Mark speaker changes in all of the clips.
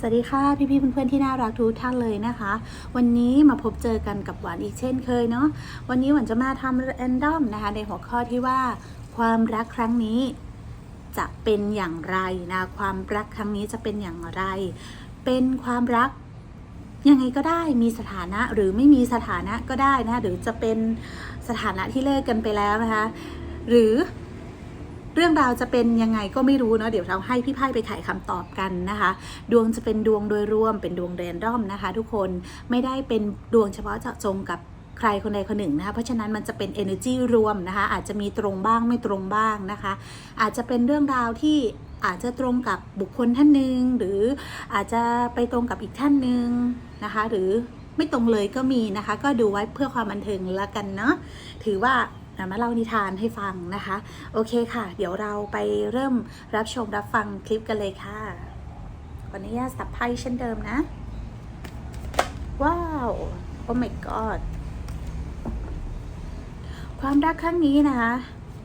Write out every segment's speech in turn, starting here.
Speaker 1: สวัสดีค่ะพี่ๆเพื่อนๆที่น่ารักทุกท่านเลยนะคะ วันนี้มาพบเจอกันกับหวานอีกเช่นเคยเนาะวันนี้หวานจะมาทำแรนดอมนะคะ ในหัวข้อที่ว่า ความรักครั้งนี้จะเป็นอย่างไรนะความรักครั้งนี้จะเป็นอย่างไร เป็นความรักยังไงก็ได้มีสถานะหรือไม่มีสถานะก็ได้นะคะหรือจะเป็นสถานะที่เลิกกันไปแล้วนะคะ หรือ เรื่องราวจะเป็นยังไงก็ไม่รู้เนาะเดี๋ยวเราให้พี่ไพ่ไปไขคำตอบกันนะคะ ดวงจะเป็นดวงโดยรวมเป็นดวงแรนดอมนะคะ ทุกคนไม่ได้เป็นดวงเฉพาะเจาะจงกับใครคนใดคนหนึ่งนะคะ เพราะฉะนั้นมันจะเป็น energy รวมนะคะ อาจจะมีตรงบ้างไม่ตรงบ้างนะคะ อาจจะเป็นเรื่องราวที่อาจจะตรงกับบุคคลท่านหนึ่งหรืออาจจะไปตรงกับอีกท่านหนึ่งนะคะ หรือไม่ตรงเลยก็มีนะคะ ก็ดูไว้เพื่อความบันเทิงละกันเนาะถือว่า มาเล่านิทานให้ฟังนะคะ โอเคค่ะ เดี๋ยวเราไปเริ่มรับชมรับฟังคลิปกันเลยค่ะขออนุญาตสับไพ่เช่นเดิมนะ ว้าว โอ้ my god ความรักครั้งนี้นะคะ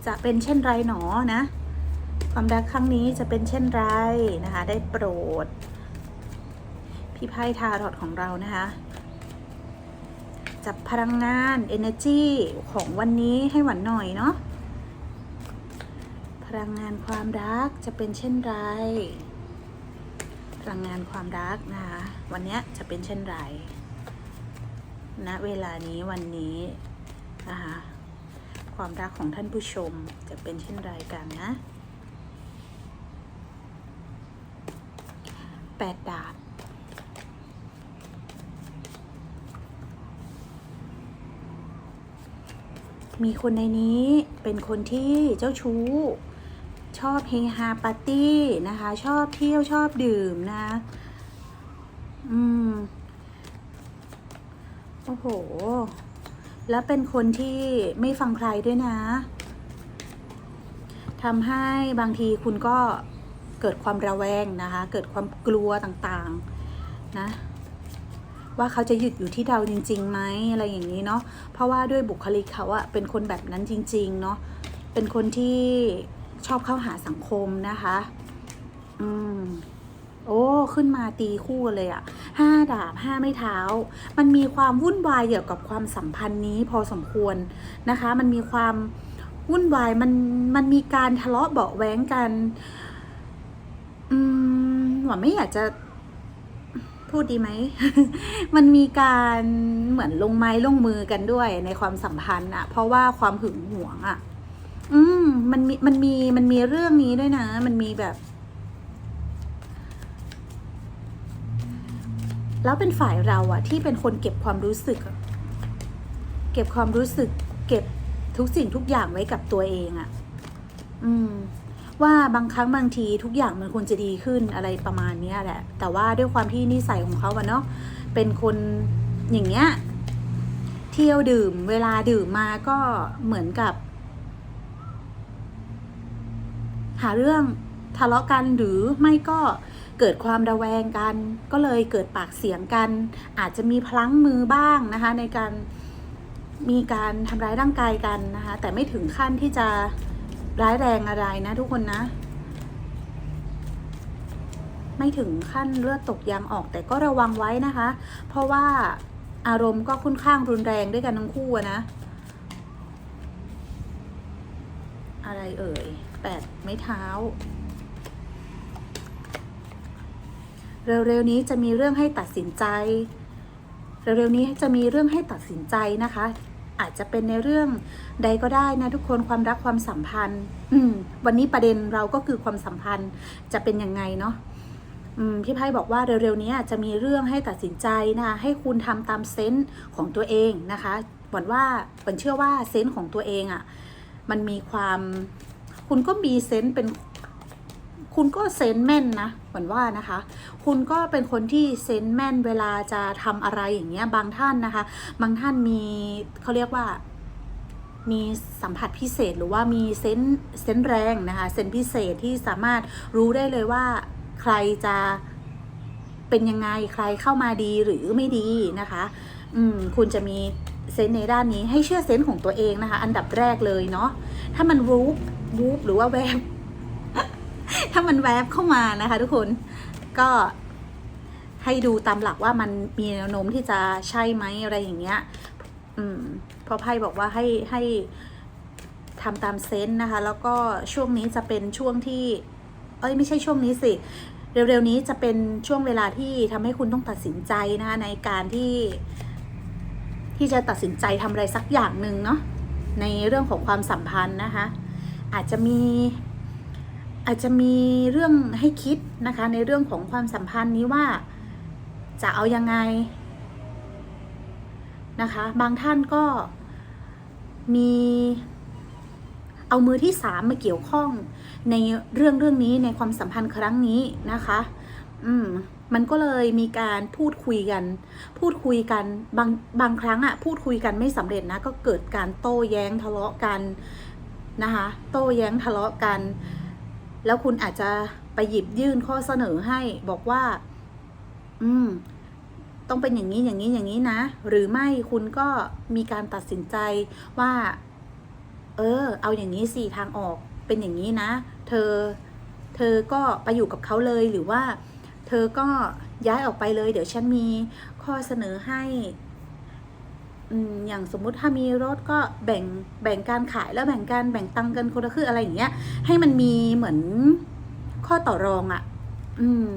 Speaker 1: จะเป็นเช่นไรหนอนะ ความรักครั้งนี้จะเป็นเช่นไรนะคะ ได้โปรด พี่ไพ่ทารอดของเรานะคะ จับพลังงาน energy ของวันนี้ให้หวันหน่อยเนาะพลังงานความรักจะเป็นเช่นไร พลังงานความรักนะคะวันนี้จะเป็นเช่นไรณเวลานี้วันนี้นะคะความรักของท่านผู้ชมจะเป็นเช่นไรกันนะแปดดาบ มีคนในนี้เป็นคนที่เจ้าชู้ ชอบเฮฮาปาร์ตี้นะคะ ชอบเที่ยวชอบดื่มนะ อืม โอ้โห แล้วเป็นคนที่ไม่ฟังใครด้วยนะทำให้บางทีคุณก็เกิดความระแวงนะคะ เกิดความกลัวต่างๆ นะ ว่าเขาจะหยุดอยู่ที่เราจริงๆไหมอะไรอย่างนี้เนาะเพราะว่าด้วยบุคลิกเขาอะเป็นคนแบบนั้นจริงๆเนาะเป็นคนที่ชอบเข้าหาสังคมนะคะ อืมโอ้ ขึ้นมาตีคู่เลยอะห้าดาบห้าไม้เท้า มันมีความวุ่นวายเกี่ยวกับความสัมพันธ์นี้พอสมควรนะคะ มันมีความวุ่นวาย มัน มันมีการทะเลาะเบาะแว้งกัน อืมหวังไม่อยากจะ พูดดีไหม มันมีการเหมือนลงไม้ลงมือกันด้วยในความสัมพันธ์อะเพราะว่าความหึงหวงอะอืมมันมีมันมีมันมีเรื่องนี้ด้วยนะ มันมีแบบ แล้วเป็นฝ่ายเราอะที่เป็นคนเก็บความรู้สึก เก็บความรู้สึก เก็บทุกสิ่งทุกอย่างไว้กับตัวเองอะอืม ว่าบางครั้งบางทีทุกอย่างมันควรจะดีขึ้นอะไรประมาณนี้แหละ แต่ว่าด้วยความที่นิสัยของเขาอะเนาะเป็นคนอย่างเงี้ยเที่ยวดื่ม เวลาดื่มมาก็เหมือนกับ หาเรื่องทะเลาะกันหรือไม่ก็เกิดความระแวงกัน ก็เลยเกิดปากเสียงกัน อาจจะมีพลั้งมือบ้างนะคะ ในการมีการทำร้ายร่างกายกันนะคะ แต่ไม่ถึงขั้นที่จะ ร้ายแรงอะไรนะทุกคนนะ ไม่ถึงขั้นเลือดตกยางออกแต่ก็ระวังไว้นะคะ เพราะว่าอารมณ์ก็ค่อนข้างรุนแรงด้วยกันทั้งคู่นะ อะไรเอ่ยแปดไม้เท้า เร็วๆนี้จะมีเรื่องให้ตัดสินใจ เร็วๆนี้จะมีเรื่องให้ตัดสินใจนะคะ อาจจะเป็นในเรื่องใดก็ได้นะทุกคนความรักความสัมพันธ์ อืม วันนี้ประเด็นเราก็คือความสัมพันธ์จะเป็นยังไงเนาะพี่ไพ่บอกว่าเร็วๆนี้จะมีเรื่องให้ตัดสินใจนะคะให้คุณทำตามเซนส์ของตัวเองนะคะหวันว่าหวันเชื่อว่าเซนส์ของตัวเองอะ่ะมันมีความคุณก็มีเซนส์เป็น คุณก็เซนแม่นนะเหวันว่านะคะ คุณก็เป็นคนที่เซนแม่นเวลาจะทำอะไรอย่างเงี้ยบางท่านนะคะ บางท่านมีเขาเรียกว่ามีสัมผัสพิเศษหรือว่ามีเซนเซนแรงนะคะเซนพิเศษที่สามารถรู้ได้เลยว่าใครจะเป็นยังไงใครเข้ามาดีหรือไม่ดีนะคะ อืมคุณจะมีเซนในด้านนี้ให้เชื่อเซนของตัวเองนะคะ อันดับแรกเลยเนาะถ้ามันวูบวูบหรือว่าแวบ ถ้ามันแวบเข้ามานะคะ ทุกคนก็ให้ดูตามหลักว่ามันมีแนวโน้มที่จะใช่ไหมอะไรอย่างเงี้ย อืมเพราะไพ่บอกว่าให้ให้ทำตามเซนส์นะคะ แล้วก็ช่วงนี้จะเป็นช่วงที่ เอ้ยไม่ใช่ช่วงนี้สิ เร็วๆนี้จะเป็นช่วงเวลาที่ทำให้คุณต้องตัดสินใจนะคะในการที่ ที่จะตัดสินใจทำอะไรสักอย่างหนึ่งเนาะในเรื่องของความสัมพันธ์นะคะ อาจจะมี อาจจะมีเรื่องให้คิดนะคะ ในเรื่องของความสัมพันธ์นี้ว่าจะเอายังไงนะคะ บางท่านก็มีเอามือที่สามมาเกี่ยวข้องในเรื่องเรื่องนี้ในความสัมพันธ์ครั้งนี้นะคะ อืม มันก็เลยมีการพูดคุยกัน พูดคุยกันบางบางครั้งอะพูดคุยกันไม่สำเร็จนะ ก็เกิดการโต้แย้งทะเลาะกันนะคะ โต้แย้งทะเลาะกัน แล้วคุณอาจจะไปหยิบยื่นข้อเสนอให้บอกว่า อืม ต้องเป็นอย่างนี้อย่างนี้อย่างนี้นะ หรือไม่คุณก็มีการตัดสินใจว่า เออ เอาอย่างนี้สิทางออกเป็นอย่างนี้นะ เธอ เธอก็ไปอยู่กับเขาเลยหรือว่า เธอก็ย้ายออกไปเลย เดี๋ยวฉันมีข้อเสนอให้ อย่างสมมุติถ้ามีรถก็แบ่งแบ่งการขายแล้วแบ่งการแบ่งตังค์กันคนละครึ่งอะไรอย่างเงี้ย ให้มันมีเหมือนข้อต่อรองอะ่ะ อืม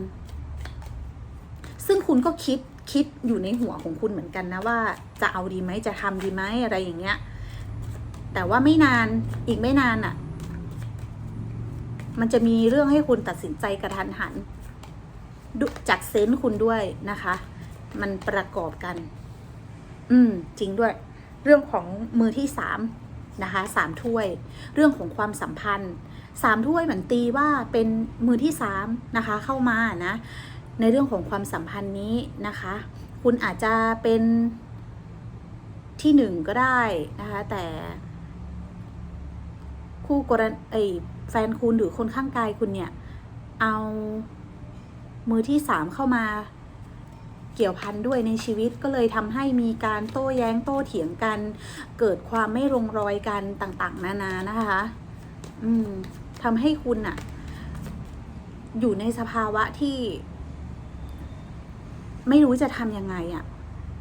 Speaker 1: ซึ่งคุณก็คิดคิดอยู่ในหัวของคุณเหมือนกันนะว่าจะเอาดีไหมจะทำดีไหมอะไรอย่างเงี้ย แต่ว่าไม่นานอีกไม่นานอะ่ะ มันจะมีเรื่องให้คุณตัดสินใจกระทันหันจากเซนส์คุณด้วยนะคะ มันประกอบกัน อืม จริงด้วย เรื่องของมือที่สามนะคะสามถ้วย เรื่องของความสัมพันธ์สามถ้วยเหมือนตีว่าเป็นมือที่สามนะคะ เข้ามานะ ในเรื่องของความสัมพันธ์นี้นะคะ คุณอาจจะเป็นที่หนึ่งก็ได้นะคะ แต่ คู่กรณีไอแฟนคุณหรือคนข้างกายคุณเนี่ย เอามือที่สามเข้ามา เกี่ยวพันด้วยในชีวิตก็เลยทำให้มีการโต้แย้งโต้เถียงกัน เกิดความไม่ลงรอยกันต่างๆ นานานะคะ อืมทำให้คุณอะอยู่ในสภาวะที่ไม่รู้จะทำยังไงอะ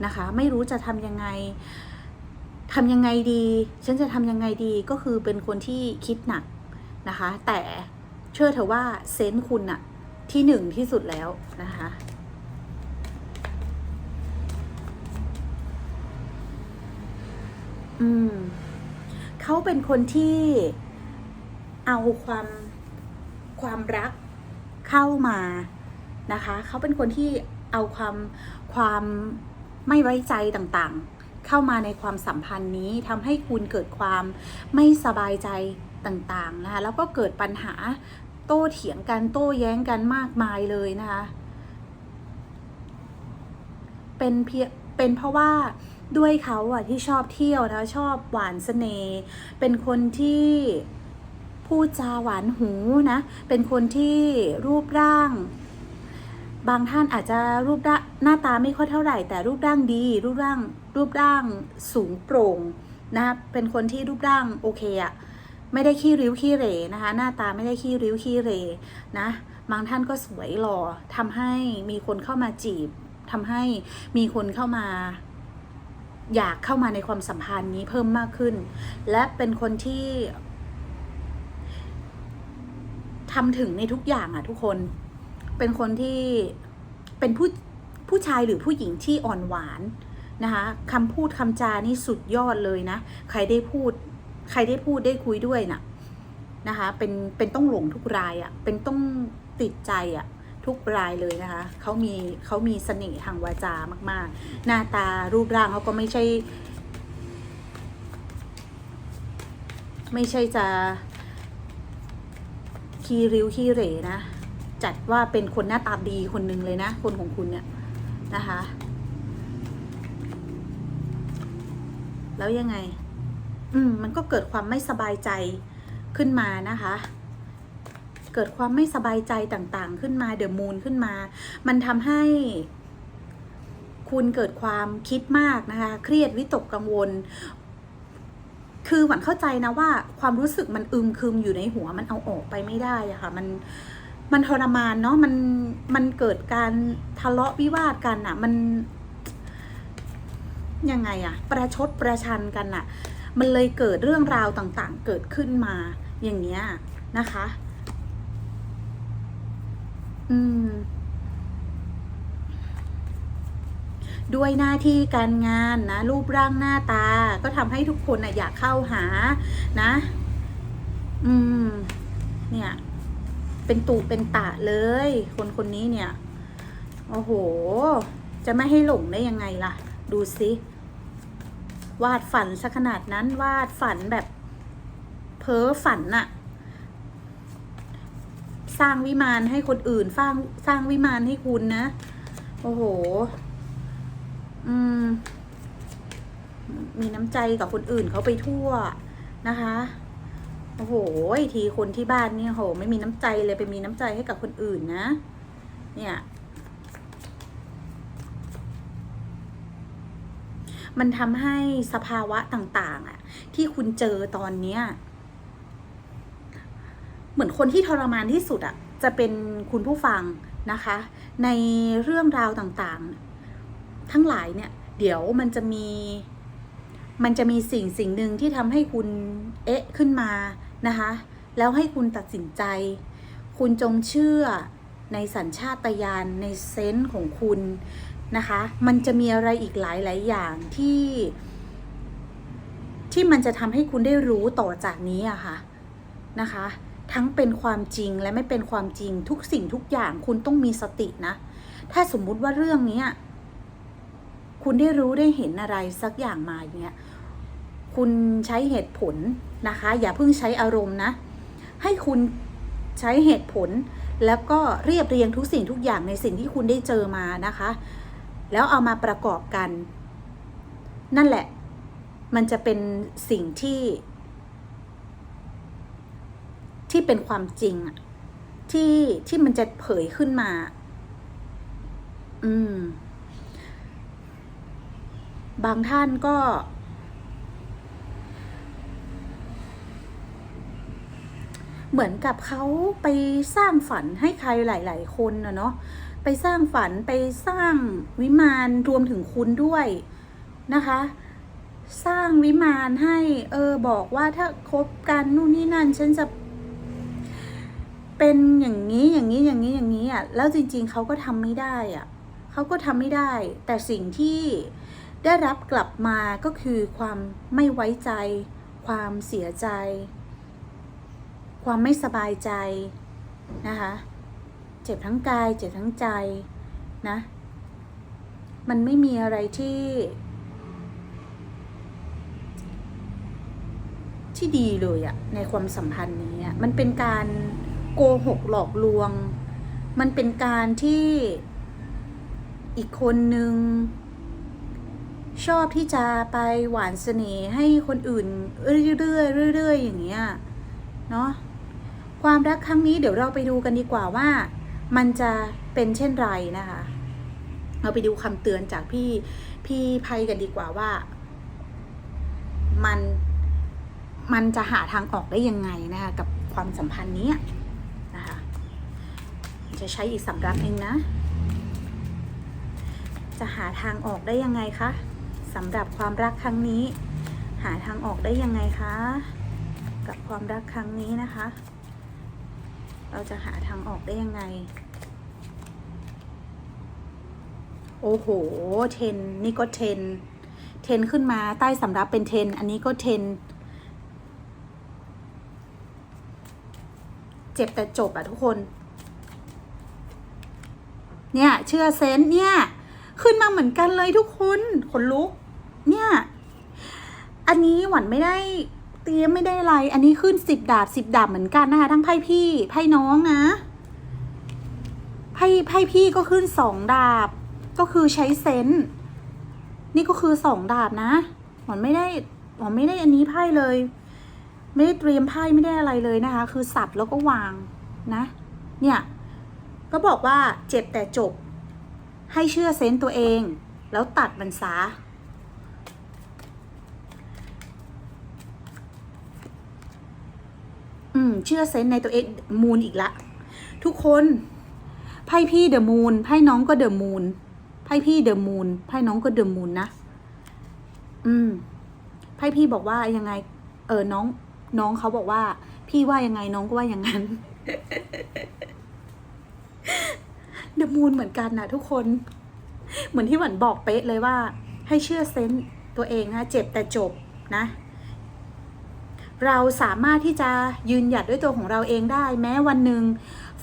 Speaker 1: นะคะ ไม่รู้จะทำยังไงทำยังไงดี ฉันจะทำยังไงดีก็คือเป็นคนที่คิดหนักนะคะ แต่เชื่อเถอะว่าเซนส์คุณอะที่หนึ่งที่สุดแล้วนะคะ อืมเขาเป็นคนที่เอาความความรักเข้ามานะคะ เขาเป็นคนที่เอาความความไม่ไว้ใจต่างๆ เข้ามาในความสัมพันธ์นี้ทำให้คุณเกิดความไม่สบายใจต่างๆนะคะ แล้วก็เกิดปัญหาโต้เถียงกันโต้แย้งกันมากมายเลยนะคะ เป็นเพียเป็นเพราะว่า ด้วยเขาอะที่ชอบเที่ยวนะชอบหวานเสน่ห์เป็นคนที่พูดจาหวานหูนะ เป็นคนที่รูปร่าง บางท่านอาจจะรูปร่างหน้าตาไม่ค่อยเท่าไหร่ แต่รูปร่างดี รูปร่างรูปร่างสูงโปร่งนะเป็นคนที่รูปร่างโอเคอะไม่ได้ขี้ริ้วขี้เรนะคะ หน้าตาไม่ได้ขี้ริ้วขี้เรนะบางท่านก็สวยหล่อทำให้มีคนเข้ามาจีบทำให้มีคนเข้ามา อยากเข้ามาในความสัมพันธ์นี้เพิ่มมากขึ้น และเป็นคนที่ทำถึงในทุกอย่างอะทุกคน เป็นคนที่เป็นผู้ผู้ชายหรือผู้หญิงที่อ่อนหวานนะคะคำพูดคำจานี่สุดยอดเลยนะ ใครได้พูด ใครได้พูดได้คุยด้วยนะนะคะ เป็นเป็นต้องหลงทุกรายอะ่ะเป็นต้องติดใจอะ ทุกรายเลยนะคะเขามีเขามีเสน่ห์ทางวาจามาก ๆ หน้าตารูปร่างเขาก็ไม่ใช่ ไม่ใช่จะขี้ริ้วขี้เหร่นะ จัดว่าเป็นคนหน้าตาดีคนหนึ่งเลยนะ คนของคุณเนี่ยนะคะ แล้วยังไง อืมมันก็เกิดความไม่สบายใจขึ้นมานะคะ เกิดความไม่สบายใจต่างๆ ขึ้นมาเดอะมูนขึ้นมา มันทำให้คุณเกิดความคิดมากนะคะ เครียดวิตกกังวล คือหวันเข้าใจนะว่า ความรู้สึกมันอึมครึมอยู่ในหัวมันเอาออกไปไม่ได้อะค่ะ มันมันทรมานเนาะมันมันเกิดการทะเลาะวิวาทกันอะมันยังไงอะประชดประชันกันอะมันเลยเกิดเรื่องราวต่างๆ เกิดขึ้นมาอย่างเงี้ยนะคะ อืม ด้วยหน้าที่การงานนะ รูปร่างหน้าตา ก็ทำให้ทุกคนนะอยากเข้าหานะ อืม เนี่ย เป็นตูเป็นตะเลย คนคนนี้เนี่ย โอ้โห จะไม่ให้หลงได้ยังไงล่ะ ดูสิวาดฝันซะขนาดนั้นวาดฝันแบบ เพ้อฝันน่ะ สร้างวิมานให้คนอื่นสร้างสร้างวิมานให้คุณนะ โอ้โห อืม มีน้ำใจกับคนอื่นเขาไปทั่วนะคะ โอ้โหทีคนที่บ้านเนี่ยโห ไม่มีน้ำใจเลยไปมีน้ำใจให้กับคนอื่นนะ เนี่ยมันทำให้สภาวะต่าง ๆอะที่คุณเจอตอนเนี้ย เหมือนคนที่ทรมานที่สุดอะจะเป็นคุณผู้ฟังนะคะ ในเรื่องราวต่างๆ ทั้งหลายเนี่ย เดี๋ยวมันจะมี มันจะมีสิ่งสิ่งหนึ่งที่ทำให้คุณเอ๊ะขึ้นมานะคะ แล้วให้คุณตัดสินใจ คุณจงเชื่อในสัญชาตญาณในเซนส์ของคุณนะคะ มันจะมีอะไรอีกหลายหลายอย่างที่ที่มันจะทำให้คุณได้รู้ต่อจากนี้อะค่ะนะคะ ทั้งเป็นความจริงและไม่เป็นความจริงทุกสิ่งทุกอย่างคุณต้องมีสตินะ ถ้าสมมุติว่าเรื่องนี้คุณได้รู้ได้เห็นอะไรสักอย่างมาอย่างเงี้ยคุณใช้เหตุผลนะคะ อย่าเพิ่งใช้อารมณ์นะ ให้คุณใช้เหตุผล แล้วก็เรียบเรียงทุกสิ่งทุกอย่างในสิ่งที่คุณได้เจอมานะคะ แล้วเอามาประกอบกัน นั่นแหละ มันจะเป็นสิ่งที่ ที่เป็นความจริงอะที่ที่มันจะเผยขึ้นมา อืม บางท่านก็ เหมือนกับเขาไปสร้างฝันให้ใครหลาย ๆ คนนะเนาะไปสร้างฝันไปสร้างวิมานรวมถึงคุณด้วยนะคะ สร้างวิมานให้ เออ บอกว่าถ้าคบกันนู่นนี่นั่น ฉันจะ เป็นอย่างนี้อย่างนี้อย่างนี้อย่างนี้อะแล้วจริง ๆเขาก็ทำไม่ได้อะเขาก็ทำไม่ได้ แต่สิ่งที่ได้รับกลับมาก็คือความไม่ไว้ใจ ความเสียใจ ความไม่สบายใจนะคะเจ็บทั้งกายเจ็บทั้งใจนะมันไม่มีอะไรที่ ที่ดีเลยอะในความสัมพันธ์นี้มันเป็นการ โกหกหลอกลวง มันเป็นการที่อีกคนนึง ชอบที่จะไปหวานเสน่ห์ให้คนอื่น เรื่อยๆเรื่อยๆอย่างเงี้ยเนาะความรักครั้งนี้เดี๋ยวเราไปดูกันดีกว่าว่า มันจะเป็นเช่นไรนะคะ เราไปดูคำเตือนจากพี่พี่ไพกันดีกว่าว่า มันมันจะหาทางออกได้ยังไงนะคะกับความสัมพันธ์นี้ จะใช้อีกสำรับเองนะ จะหาทางออกได้ยังไงคะสำหรับความรักครั้งนี้ หาทางออกได้ยังไงคะ กับความรักครั้งนี้นะคะ เราจะหาทางออกได้ยังไง โอ้โหเทนนี่ก็เทนเทนขึ้นมาใต้สำรับเป็นเทนอันนี้ก็เทนเจ็บแต่จบอะทุกคน เนี่ยเชื่อเซนเนี่ย ขึ้นมาเหมือนกันเลยทุกคนขนลุก เนี่ย อันนี้หวันไม่ได้เตรียมไม่ได้อะไร อันนี้ขึ้นสิบดาบสิบดาบเหมือนกันนะคะ ทั้งไพ่พี่ไพ่น้องนะไพ่ไพ่พี่ก็ขึ้นสองดาบ ก็คือใช้เซนส์นี่ก็คือสองดาบนะหวันไม่ได้หวันไม่ได้อันนี้ไพ่เลย ไม่ได้เตรียมไพ่ไม่ได้อะไรเลยนะคะ คือสับแล้วก็วางนะ เนี่ย ก็บอกว่าเจ็บแต่จบ ให้เชื่อเซนส์ตัวเอง แล้วตัดมันซะอืม เชื่อเซนส์ในตัวเอง มูลอีกละ ทุกคนไพ่พี่เดอะมูนไพ่น้องก็เดอะมูนไพ่พี่เดอะมูนไพ่น้องก็เดอะมูนนะ อืม ไพ่พี่บอกว่ายังไง เออน้อง น้องเขาบอกว่า พี่ว่ายังไงน้องก็ว่าอย่างนั้น เดอะมูนเหมือนกันนะทุกคน เหมือนที่หวันบอกเป๊ะเลยว่า ให้เชื่อเซนต์ตัวเองนะเจ็บแต่จบนะ เราสามารถที่จะยืนหยัดด้วยตัวของเราเองได้ แม้วันหนึ่ง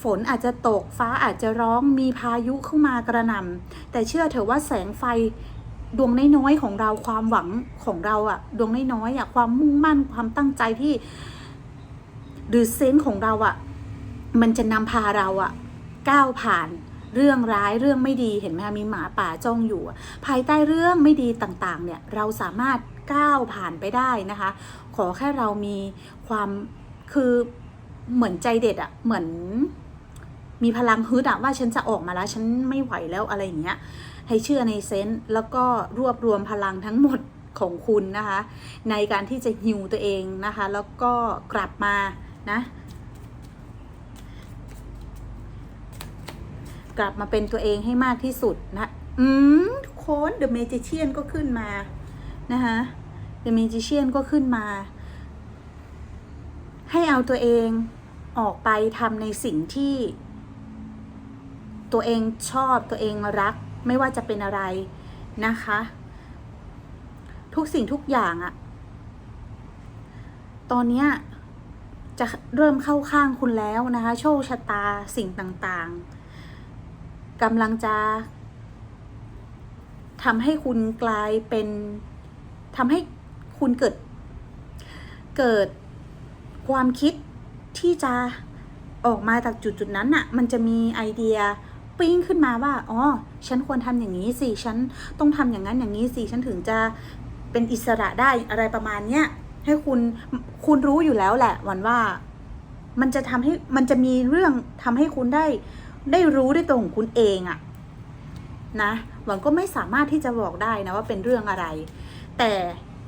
Speaker 1: ฝนอาจจะตกฟ้าอาจจะร้องมีพายุเข้ามากระหน่ำแต่เชื่อเถอะว่าแสงไฟดวงน้อยๆของเราความหวังของเราอะดวงน้อยๆอะความมุ่งมั่นความตั้งใจที่หรือเซนส์ของเราอะมันจะนำพาเราอะ ก้าวผ่านเรื่องร้ายเรื่องไม่ดีเห็นไหมคะมีหมาป่าจ้องอยู่ ภายใต้เรื่องไม่ดีต่างๆเนี่ยเราสามารถก้าวผ่านไปได้นะคะ ขอแค่เรามีความคือเหมือนใจเด็ดอะเหมือนมีพลังฮึดอะว่าฉันจะออกมาแล้ว ฉันไม่ไหวแล้วอะไรอย่างเงี้ยให้เชื่อในเซนต์แล้วก็รวบรวมพลังทั้งหมดของคุณนะคะ ในการที่จะฮิวตัวเองนะคะ แล้วก็กลับมานะ กลับมาเป็นตัวเองให้มากที่สุดนะ อืมทุกคน The Magician ก็ขึ้นมา นะคะ The Magician ก็ขึ้นมา ให้เอาตัวเองออกไปทำในสิ่งที่ ตัวเองชอบตัวเองรัก ไม่ว่าจะเป็นอะไรนะคะ ทุกสิ่งทุกอย่างอะตอนเนี้ยจะเริ่มเข้าข้างคุณแล้วนะคะ โชคชะตาสิ่งต่างๆ กำลังจะทำให้คุณกลายเป็นทำให้คุณเกิด เกิดความคิดที่จะออกมาจากจุดจุดนั้นน่ะ มันจะมีไอเดียปิ้งขึ้นมาว่า อ๋อ ฉันควรทำอย่างนี้สิ ฉันต้องทำอย่างนั้นอย่างนี้สิ ฉันถึงจะเป็นอิสระได้อะไรประมาณเนี้ย ให้คุณ คุณรู้อยู่แล้วแหละ วันว่า มันจะทำให้ มันจะมีเรื่องทำให้คุณได้ ได้รู้ด้วยตัวของคุณเองอะนะหวังก็ไม่สามารถที่จะบอกได้นะว่าเป็นเรื่องอะไร แต่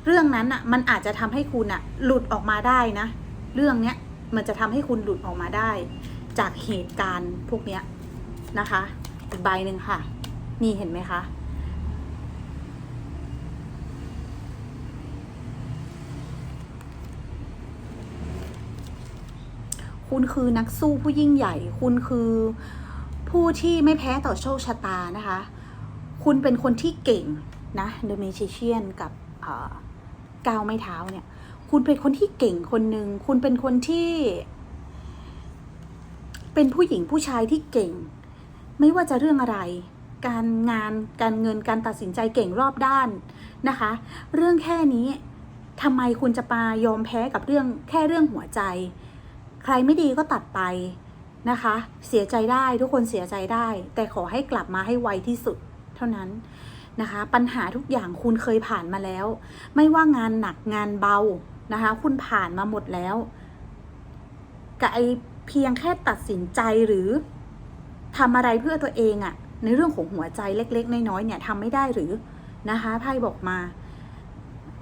Speaker 1: เรื่องนั้นอะมันอาจจะทำให้คุณอะหลุดออกมาได้นะ เรื่องเนี้ยมันจะทำให้คุณหลุดออกมาได้ จากเหตุการณ์พวกเนี้ยนะคะอีกใบหนึ่งค่ะ นี่เห็นไหมคะคุณคือนักสู้ผู้ยิ่งใหญ่ คุณคือ ผู้ที่ไม่แพ้ต่อโชคชะตานะคะ คุณเป็นคนที่เก่งนะ The Magician กับก้าวไม่เท้าเนี่ย คุณเป็นคนที่เก่งคนหนึ่ง คุณเป็นคนที่ เป็นผู้หญิงผู้ชายที่เก่ง ไม่ว่าจะเรื่องอะไร การงาน การเงิน การตัดสินใจเก่งรอบด้านนะคะ เรื่องแค่นี้ทำไมคุณจะมายอมแพ้กับเรื่องแค่เรื่องหัวใจ ใครไม่ดีก็ตัดไป นะคะ เสียใจได้ทุกคนเสียใจได้ แต่ขอให้กลับมาให้ไวที่สุดเท่านั้นนะคะ ปัญหาทุกอย่างคุณเคยผ่านมาแล้ว ไม่ว่างานหนักงานเบานะคะ คุณผ่านมาหมดแล้วกับไอเพียงแค่ตัดสินใจหรือทำอะไรเพื่อตัวเองอะในเรื่องของหัวใจเล็ก ๆ น้อยๆเนี่ยทำไม่ได้หรือนะคะไพ่บอกมา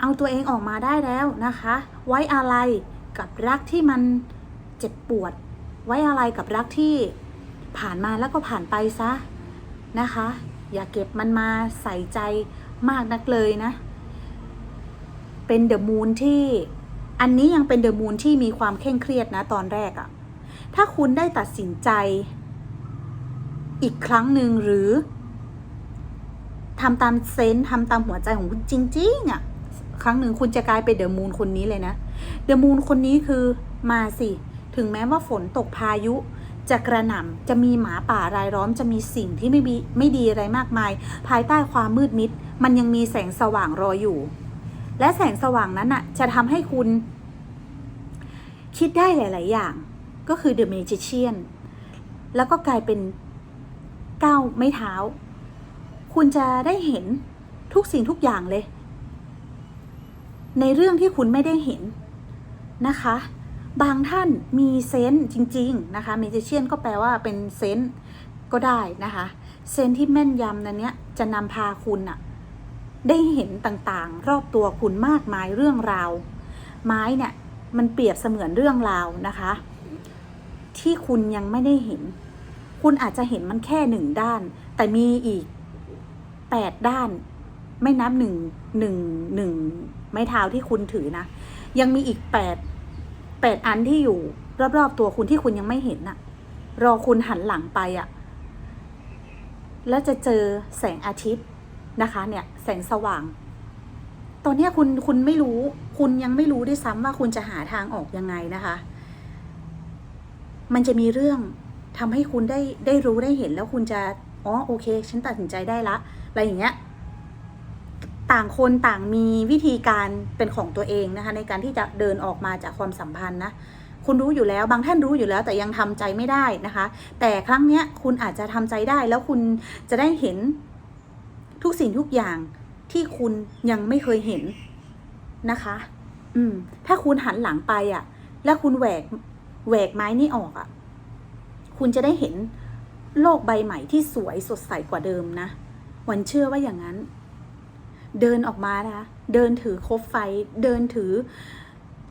Speaker 1: เอาตัวเองออกมาได้แล้วนะคะ ไว้อะไรกับรักที่มันเจ็บปวด ไว้อะไรกับรักที่ผ่านมาแล้วก็ผ่านไปซะนะคะ อย่าเก็บมันมาใส่ใจมากนักเลยนะ เป็นเดอะมูนที่อันนี้ยังเป็นเดอะมูนที่มีความเคร่งเครียดนะตอนแรกอะถ้าคุณได้ตัดสินใจ อีกครั้งหนึ่งหรือทำตามเซนส์ทำตามหัวใจของคุณจริงๆอะครั้งหนึ่งคุณจะกลายเป็นเดอะมูนคนนี้เลยนะ เดอะมูนคนนี้คือมาสิ ถึงแม้ว่าฝนตกพายุจะกระหน่ำจะมีหมาป่ารายล้อมจะมีสิ่งที่ไม่ดีไม่ดีอะไรมากมาย ภายใต้ความมืดมิด มันยังมีแสงสว่างรออยู่ และแสงสว่างนั้นน่ะจะทำให้คุณ คิดได้หลาย ๆ อย่าง ก็คือ The Magician แล้วก็กลายเป็นก้าวไม่เท้า คุณจะได้เห็นทุกสิ่งทุกอย่างเลย ในเรื่องที่คุณไม่ได้เห็นนะคะ บางท่านมีเซนส์จริง ๆ นะคะเมจิเชียนก็แปลว่าเป็นเซนส์ก็ได้นะคะเซนที่แม่นยำนั้นเนี้ยจะนำพาคุณอะได้เห็นต่างๆ รอบตัวคุณมากมายเรื่องราว ไม้เนี่ยมันเปรียบเสมือนเรื่องราวนะคะ ที่คุณยังไม่ได้เห็น คุณอาจจะเห็นมันแค่หนึ่งด้าน แต่มีอีกแปดด้าน ไม่นับหนึ่งหนึ่งหนึ่งไม้เท้าที่คุณถือนะ ยังมีอีกแปด แปดอันที่อยู่ รอบๆตัวคุณที่คุณยังไม่เห็นน่ะ รอคุณหันหลังไปอะ่ะ แล้วจะเจอแสงอาทิตย์นะคะ เนี่ย แสงสว่าง ตอนนี้คุณคุณไม่รู้ คุณยังไม่รู้ด้วยซ้ำว่าคุณจะหาทางออกยังไงนะคะ มันจะมีเรื่องทำให้คุณได้ได้รู้ได้เห็นแล้วคุณจะอ๋อโอเค ฉันตัดสินใจได้ละอะไรอย่างเงี้ย ต่างคนต่างมีวิธีการเป็นของตัวเองนะคะในการที่จะเดินออกมาจากความสัมพันธ์นะคุณรู้อยู่แล้วบางท่านรู้อยู่แล้วแต่ยังทำใจไม่ได้นะคะ แต่ครั้งเนี้ยคุณอาจจะทำใจได้แล้วคุณจะได้เห็นทุกสิ่งทุกอย่างที่คุณยังไม่เคยเห็นนะคะ อืม ถ้าคุณหันหลังไปอะ่ะ แล้วคุณแหวกแหวกไม้นี่ออกอะ่ะ คุณจะได้เห็นโลกใบใหม่ที่สวยสดใสกว่าเดิมนะวันเชื่อว่าอย่างนั้น เดินออกมานะคะ เดินถือคบไฟ เดินถือ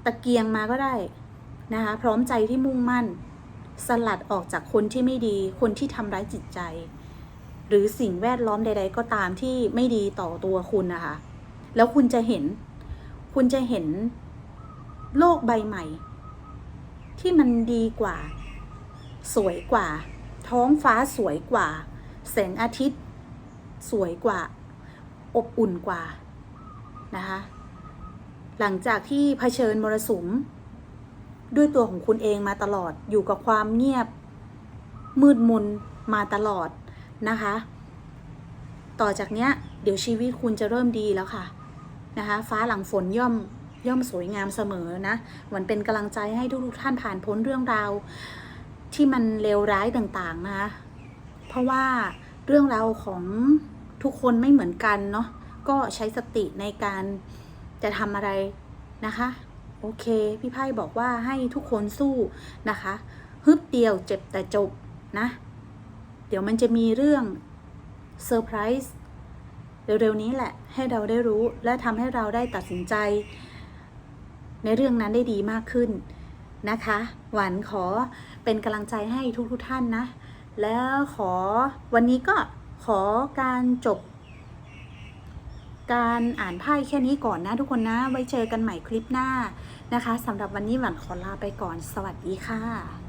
Speaker 1: ตะเกียงมาก็ได้นะคะ พร้อมใจที่มุ่งมั่น สลัดออกจากคนที่ไม่ดี คนที่ทำร้ายจิตใจ หรือสิ่งแวดล้อมใด ๆ ก็ตามที่ไม่ดีต่อตัวคุณนะคะ แล้วคุณจะเห็น คุณจะเห็นโลกใบใหม่ ที่มันดีกว่า สวยกว่า ท้องฟ้าสวยกว่า แสงอาทิตย์ สวยกว่า อบอุ่นกว่านะคะหลังจากที่เผชิญมรสุม ด้วยตัวของคุณเองมาตลอดอยู่กับความเงียบมืดมนมาตลอดนะคะ ต่อจากเนี้ยเดี๋ยวชีวิตคุณจะเริ่มดีแล้วค่ะนะคะฟ้าหลังฝนย่อมย่อมสวยงามเสมอนะหวันเป็นกำลังใจให้ทุกๆท่านผ่านพ้นเรื่องราว ที่มันเลวร้ายต่างๆนะคะเพราะว่าเรื่องราวของ ทุกคนไม่เหมือนกันเนาะก็ใช้สติในการจะทำอะไรนะคะ โอเค พี่ไพ่บอกว่าให้ทุกคนสู้นะคะฮึบเดียวเจ็บแต่จบนะ เดี๋ยวมันจะมีเรื่องเซอร์ไพรส์เร็วๆนี้แหละ ให้เราได้รู้และทำให้เราได้ตัดสินใจ ในเรื่องนั้นได้ดีมากขึ้นนะคะ หวันขอเป็นกำลังใจให้ทุกๆท่านนะ แล้วขอวันนี้ก็ ขอการจบ การอ่านไพ่แค่นี้ก่อนนะทุกคนนะ ไว้เจอกันใหม่คลิปหน้านะคะสำหรับวันนี้หวันขอลาไปก่อน สวัสดีค่ะ